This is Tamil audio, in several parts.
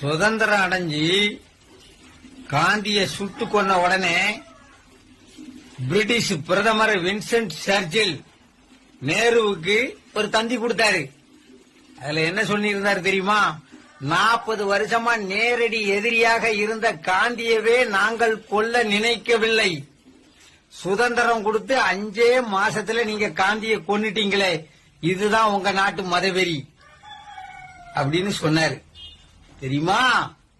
சுதந்திரம் அடைஞ்சு காந்திய சுட்டு கொன்ன உடனே பிரிட்டிஷ் பிரதமர் வின்சென்ட் சர்ச்சில் நேருவுக்கு ஒரு தந்தி கொடுத்தாரு. அதுல என்ன சொல்லியிருந்தாரு தெரியுமா? நாற்பது வருஷமா நேரடி எதிரியாக இருந்த காந்தியவே நாங்கள் கொல்ல நினைக்கவில்லை. சுதந்திரம் கொடுத்து அஞ்சே மாசத்துல நீங்க காந்திய கொன்னுட்டீங்களே. இதுதான் உங்க நாட்டு மதவெறி. அப்படின்னு சொன்னாரு தெரியுமா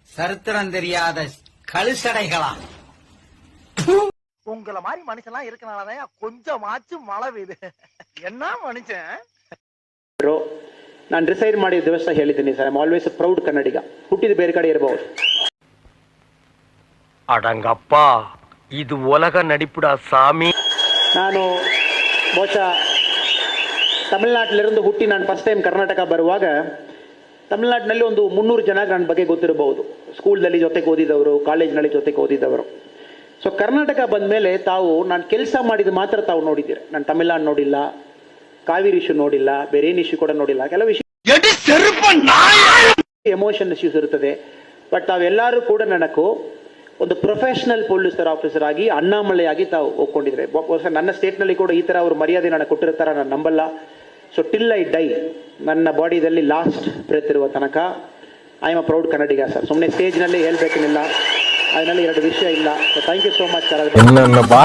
சரித்திரம் தெரியாத கழுசடைகளா உங்களை மாதிரி மனுஷன் இருக்கனாலதான் கொஞ்சமாச்சும் மழை பெய்யுது என்ன மனுஷன் ನಾನು ರಿಸೈನ್ ಮಾಡಿ ದಿವಸ ಹೇಳಿದ್ದೀನಿ sir I always proud Kannadiga ಹುಟ್ಟಿದ ಬೇರೆ ಕಡೆ ಇರಬಹುದು ಅಡಂಗಪ್ಪ ಇದು ಒಲಗ ನಡಿಪುಡ ಸಾಮಿ ನಾನು ಬಹುಶಃ ತಮಿಳ್ನಾಟಿಲಿருந்து ಹುಟ್ಟಿ ನಾನು ಫಸ್ಟ್ ಟೈಮ್ ಕರ್ನಾಟಕ ಬರುವಾಗ ತಮಿಳ್ನಾಡಿನಲ್ಲಿ ಒಂದು ಮುನ್ನೂರು ಜನ ನನ್ನ ಬಗ್ಗೆ ಗೊತ್ತಿರಬಹುದು. ಸ್ಕೂಲ್ನಲ್ಲಿ ಜೊತೆಗೆ ಓದಿದವರು ಕಾಲೇಜ್ನಲ್ಲಿ ಜೊತೆಗೆ ಓದಿದವರು. ಸೊ ಕರ್ನಾಟಕ ಬಂದ ಮೇಲೆ ತಾವು ನಾನು ಕೆಲಸ ಮಾಡಿದ ಮಾತ್ರ ತಾವು ನೋಡಿದ್ದೀರಿ. ನಾನು ತಮಿಳ್ನಾಡು ನೋಡಿಲ್ಲ ಕಾವೇರಿ ಇಶ್ಯೂ ನೋಡಿಲ್ಲ ಬೇರೆ ಏನು ಇಶ್ಯೂ ಕೂಡ ನೋಡಿಲ್ಲ. ಕೆಲವು ಇಶ್ಯೂ ಎಮೋಷನ್ ಇಶ್ಯೂಸ್ ಇರುತ್ತದೆ. ಬಟ್ ತಾವೆಲ್ಲರೂ ಕೂಡ ನನಗೂ ಒಂದು ಪ್ರೊಫೆಷನಲ್ ಪೊಲೀಸರ್ ಆಫೀಸರ್ ಆಗಿ ಅಣ್ಣಾಮಲೆಯಾಗಿ ತಾವು ಒಪ್ಕೊಂಡಿದ್ರೆ. ನನ್ನ ಸ್ಟೇಟ್ನಲ್ಲಿ ಕೂಡ ಈ ತರ ಅವರು ಮರ್ಯಾದೆ ನನಗೆ ಕೊಟ್ಟಿರ್ತಾರ ನಾನು ನಂಬಲ್ಲ. ಸೊ ಟಿಲ್ ಐ ಡೈ ನನ್ನ ಬಾಡಿದಲ್ಲಿ ಲಾಸ್ಟ್ ಬ್ರೆತ್ ಇರುವ ತನಕ I am a proud Kannadiga sir ಸುಮ್ಮನೆ ಸ್ಟೇಜ್ನಲ್ಲಿ ಹೇಳ್ಬೇಕೇನಿಲ್ಲ ಅದರಲ್ಲಿ ಎರಡು ವಿಷಯ ಇಲ್ಲ so thank you so much sir என்னென்ன பா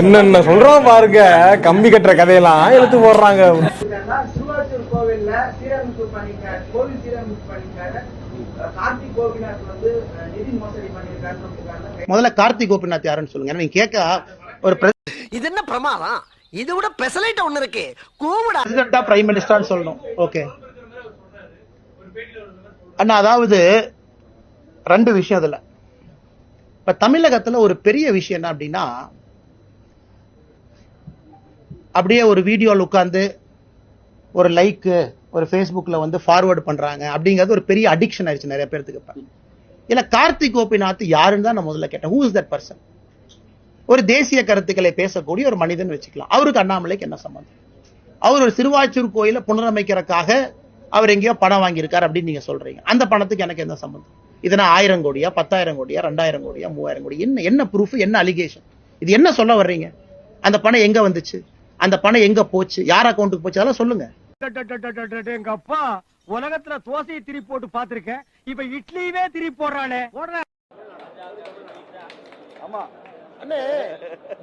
என்னென்ன சொல்றோம் பாருங்க கம்பி கட்டுற கதையெல்லாம் எடுத்து போடுறாங்க திருவாச்சூர் கோவில்ல சீரமைப்பு பண்ணிருக்காரு கோவில் சீரமைப்பு பண்ணிருக்காரு கார்த்திக் கோபிநாத் வந்து அஹ், நிதி மோசடி பண்ணிருக்காருன்னு சொல்லிருக்காங்க முதல்ல கார்த்திக் கோபிநாத் யாருன்னு சொல்லுங்க ஏன்னா நீங்க கேட்க ஒரு இது என்ன பிரமாதம் இது விட பெசலைட் ஒண்ணு இருக்கு. கூவிடா. பிரசிடண்டா பிரைம் மினிஸ்டர்னு சொல்லணும். ஓகே அண்ணா அதாவது ரெண்டு விஷயம் அதுல. இப்ப தமிழகத்துல ஒரு பெரிய விஷயம் என்ன அப்படின்னா அப்படியே ஒரு வீடியோல உட்கார்ந்து ஒரு லைக்கு ஒரு ஃபேஸ்புக்கில் வந்து ஃபார்வேர்டு பண்றாங்க அப்படிங்கிறது ஒரு பெரிய அடிக்ஷன் ஆயிடுச்சு நிறைய பேர்த்துக்கு இப்போ. இல்லை கார்த்திக் கோபிநாத் யாருன்னு தான் நான் முதல்ல கேட்டேன். ஹூ இஸ் தட் பர்சன் ஒரு தேசிய கருத்துக்களை பேசக்கூடிய ஒரு மனிதன் வச்சுக்கலாம். அவருக்கு அண்ணாமலைக்கு என்ன சம்பந்தம்? அவர் ஒரு சிறுவாச்சூர் கோயிலை புனரமைக்கிறதுக்காக அவர் எங்கேயோ பணம் வாங்கியிருக்காரு அப்படின்னு நீங்க சொல்றீங்க. அந்த பணத்துக்கு எனக்கு என்ன சம்பந்தம்? இதுனா ஆயிரம் கோடியா பத்தாயிரம் கோடியா ரெண்டாயிரம் கோடியா மூவாயிரம் கோடி என்ன என்ன ப்ரூஃப் என்ன அலிகேஷன் இது என்ன சொல்ல வர்றீங்க? அந்த பணம் எங்க வந்துச்சு? அந்த பணம் எங்க போச்சு? யார் அக்கௌண்ட்டுக்கு போச்சு? அதெல்லாம் சொல்லுங்க. எங்க அப்பா உலகத்துல தோசையை திரி போட்டு பாத்திருக்கேன் இப்ப இட்லியவே திரி போடுறானே. அண்ணே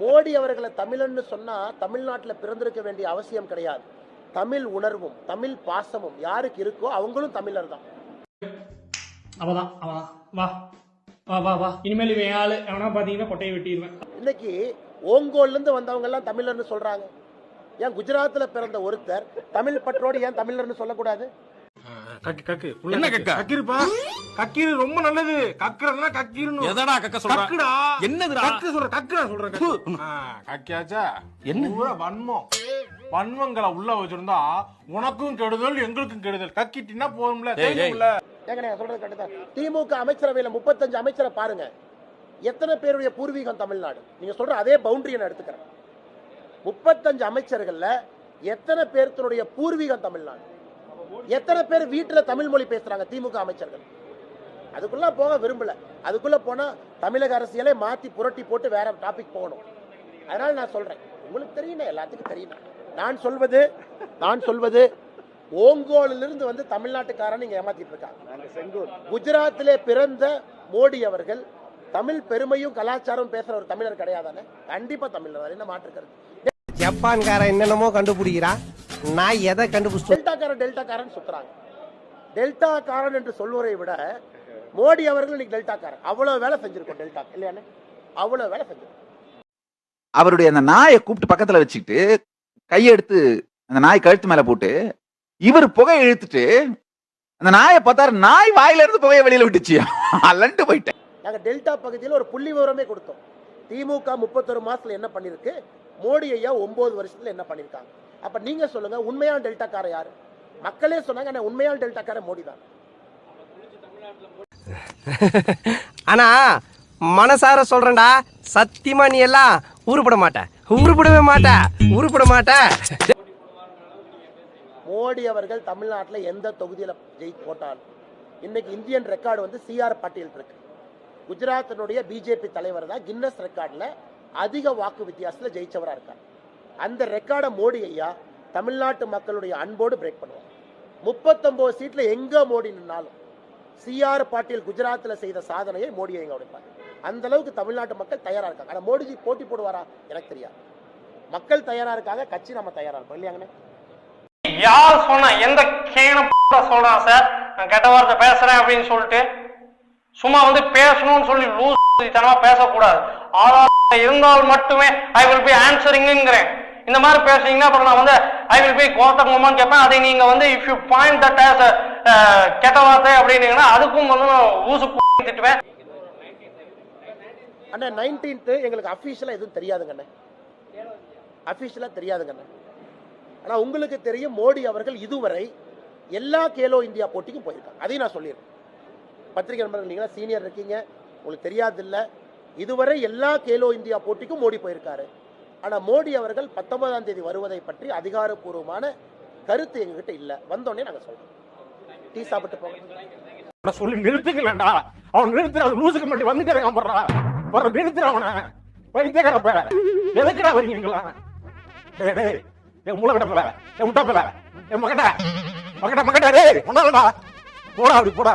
மோடி அவர்களை தமிழன்னு சொன்னா தமிழ்நாட்டுல பிறந்திருக்க வேண்டிய அவசியம் கிடையாது. தமிழ் உணர்வும் தமிழ் பாசமும் யாருக்கு இருக்கோ அவங்களும் தமிழர் தான். அவதான் அவதான் வா. வா வா வா. இனிமேல் இவன் ஆளு. எவனா பாத்தீங்கன்னா கொட்டையை வெட்டிடுவேன். இன்னைக்கு ஓங்கோல்ல இருந்து வந்தவங்க எல்லாம் தமிழர்னு சொல்றாங்க. ஏன் குஜராத்ல பிறந்த ஒருத்தர் தமிழ் பற்றோடு ஏன் தமிழர்னு சொல்லக்கூடாது? கக்கு கக்கு. என்ன கக்க. கக்கிருப்பா. கக்கீரு ரொம்ப நல்லது. கக்குறதுனா கக்கீருன்னு எதடா கக்க சொல்ற? கக்குடா. என்னதுடா? கக்கு சொல்ற கக்கு. கக்கியாச்சா? என்ன? வன்மம். வன்மங்களை உள்ள வச்சிருந்தா உனக்கும் கெடுதல் எங்களுக்கும் கெடுதல். கக்கிட்டினா போதும்ல தெரியும்ல. ஏங்க சொல்றது கட்டுதான் திமுக அமைச்சரவையில முப்பத்தஞ்சு அமைச்சரை பாருங்க. எத்தனை பேருடைய பூர்வீகம் தமிழ்நாடு? நீங்க சொல்ற அதே பவுண்டரியை நான் எடுத்துக்கிறேன். முப்பத்தஞ்சு அமைச்சர்கள்ல எத்தனை பேர்த்தனுடைய பூர்வீகம் தமிழ்நாடு? எத்தனை பேர் வீட்டுல தமிழ் மொழி பேசுறாங்க திமுக அமைச்சர்கள்? அதுக்குள்ள போக விரும்பல. அதுக்குள்ள போனா தமிழக அரசியலே மாத்தி புரட்டி போட்டு வேற டாபிக் போகணும். அதனால நான் சொல்றேன். உங்களுக்கு தெரியணும் எல்லாத்துக்கும் தெரியணும் நான் சொல்வது நான் சொல்வது ஓங்கோலிலிருந்து வந்து தமிழ்நாட்டுக்காரன் நீங்க ஏமாத்திட்டு இருக்காங்க. குஜராத்திலே பிறந்த மோடி அவர்கள் தமிழ் பெருமையும் கலாச்சாரம் பேசுற ஒரு தமிழர் கிடையாதானே? கண்டிப்பா தமிழர். என்ன மாற்றுக்கிறது ஜப்பான்காரன் என்னென்னமோ கண்டுபிடிக்கிறான் நான் எதை கண்டுபிடிச்சு டெல்டாக்காரன் டெல்டாக்காரன் சுத்துறாங்க. டெல்டாக்காரன் என்று சொல்வதை விட மோடி அவர்கள் இன்னைக்கு டெல்டாக்காரன் அவ்வளவு வேலை செஞ்சிருக்கோம் டெல்டா இல்லையானே அவ்வளவு வேலை செஞ்சிருக்கோம். அவருடைய அந்த நாயை கூப்பிட்டு பக்கத்துல வச்சுக்கிட்டு கையெடுத்து அந்த நாய் கழுத்து மேல போட்டு இவர் புகை இழுத்துட்டு அந்த நாயை பார்த்தாரு நாய் வாயில இருந்து புகையை வெளியில விட்டுச்சு. அல்லன்ட்டு போயிட்டேன். நாங்க டெல்டா பகுதியில் ஒரு புள்ளி விவரமே கொடுத்தோம். திமுக முப்பத்தொரு மாசத்துல என்ன பண்ணிருக்கு மோடி ஐயா ஒன்பது வருஷத்துல என்ன பண்ணிருக்காங்க? அப்ப நீங்க சொல்லுங்க உண்மையான டெல்டாக்கார யாரு? மக்களே சொன்னாங்க ஆனா உண்மையான டெல்டாக்கார மோடி தான். ஆனா மனசார சொல்றேன்டா சத்தியமா நீ எல்லாம் உருப்பட மாட்ட. உருப்படவே மாட்ட. உருப்பட மாட்ட. மோடி அவர்கள் தமிழ்நாட்டில் எந்த தொகுதியில் ஜெயி போட்டாலும் இன்னைக்கு இந்தியன் ரெக்கார்டு வந்து சிஆர் பட்டேல் இருக்கு. குஜராத்தினுடைய பிஜேபி தலைவர் தான் கின்னஸ் ரெக்கார்டில் அதிக வாக்கு வித்தியாசத்தில் ஜெயிச்சவராக இருக்கார். அந்த ரெக்கார்டை மோடி ஐயா தமிழ்நாட்டு மக்களுடைய அன்போடு பிரேக் பண்ணுவார். முப்பத்தொம்போது சீட்டில் எங்கே மோடி நின்னாலும் சிஆர் பாட்டீல் குஜராத்தில் செய்த சாதனையை மோடி ஐயா உடைப்பார். அந்த அளவுக்கு தமிழ்நாட்டு மக்கள் தயாராக இருக்காங்க. ஆனால் மோடிஜி போட்டி போடுவாரா? எனக்கு தெரியாது. மக்கள் தயாராக இருக்காங்க கட்சி நம்ம தயாராக இருக்கோம் இல்லையாங்கண்ணே யார் சொன்னா எந்த கேன சொல்றான் சார்? நான் கெட்ட வார்த்தை பேசுறேன் அப்படின்னு சொல்லிட்டு சும்மா வந்து பேசணும்னு சொல்லி லூஸ் தனமா பேசக்கூடாது. ஆதாரம் இருந்தால் மட்டுமே ஐ வில் பி ஆன்சரிங்கிறேன் இந்த மாதிரி பேசுறீங்கன்னா அப்புறம் நான் வந்து ஐ வில் பி கோத்தங்கம்மான்னு கேட்பேன். அதை நீங்க வந்து if you point that as கெட்ட வார்த்தை அப்படின்னீங்கன்னா அதுக்கும் வந்து நான் ஊசு திட்டுவேன். அண்ணா நைன்டீன்த்து எங்களுக்கு அஃபீஷியலாக எதுவும் தெரியாதுங்க அண்ணே. அஃபீஷியலாக தெரியாதுங்க அண்ணே. ஆனால் உங்களுக்கு தெரியும் மோடி அவர்கள் இதுவரை எல்லா கேலோ இந்தியா போட்டிக்கும் போயிருக்காங்க அதையும் நான் சொல்லிடுறேன். பத்திரிகை நண்பர்கள் நீங்களா சீனியர் இருக்கீங்க. உங்களுக்கு தெரியாதில்லை. இதுவரை எல்லா கேலோ இந்தியா போட்டிக்கும் மோடி போயிருக்காரு. ஆனால் மோடி அவர்கள் பத்தொன்பதாம் தேதி வருவதை பற்றி அதிகாரப்பூர்வமான கருத்து எங்ககிட்ட இல்லை. வந்தோடனே நாங்கள் சொல்றோம். டீ சாப்பிட்டு போங்க. சொல்லி நிறுத்துக்கலடா. அவன் நிறுத்துற லூசுக்கு மட்டும் வந்துட்டே போடுறா. போற நிறுத்துற அவனை. வைத்தியக்காரப்ப எதுக்குடா வரீங்களா டேய் என் மூளை கிடப்பல என் முட்டாப்பல என் மகட்டா மகட்டா மகட்டா டேய். ஒன்னாலடா போடா அப்படி போடா.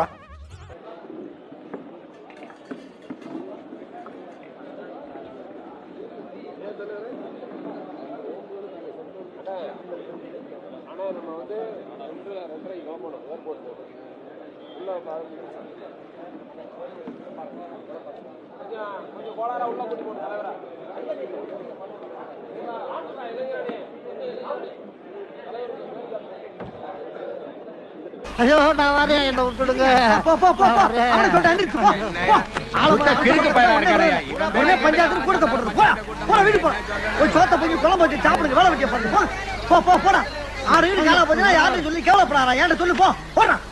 ஐயோ நான் வரேன். என்ன விட்டுடுங்க. போ போ போ போ. அவனை சொல்லிட்டு அங்கிட்டு போ. போ. ஆளை விட்டா கிறுக்கு பையனா இருக்கானே உடனே பஞ்சாயத்துல கூட போடுறது போடா போடா வீடு போ. போய் சோத்த போய் குழம்பு வச்சு சாப்பிடுங்க வேலை வெட்டிய பாருங்க போ போ போ போடா. ஆறு வீடு காலை போச்சுன்னா யாரும் சொல்லி கேவலப்படாரா ஏன்டா சொல்லு போ போடுறான்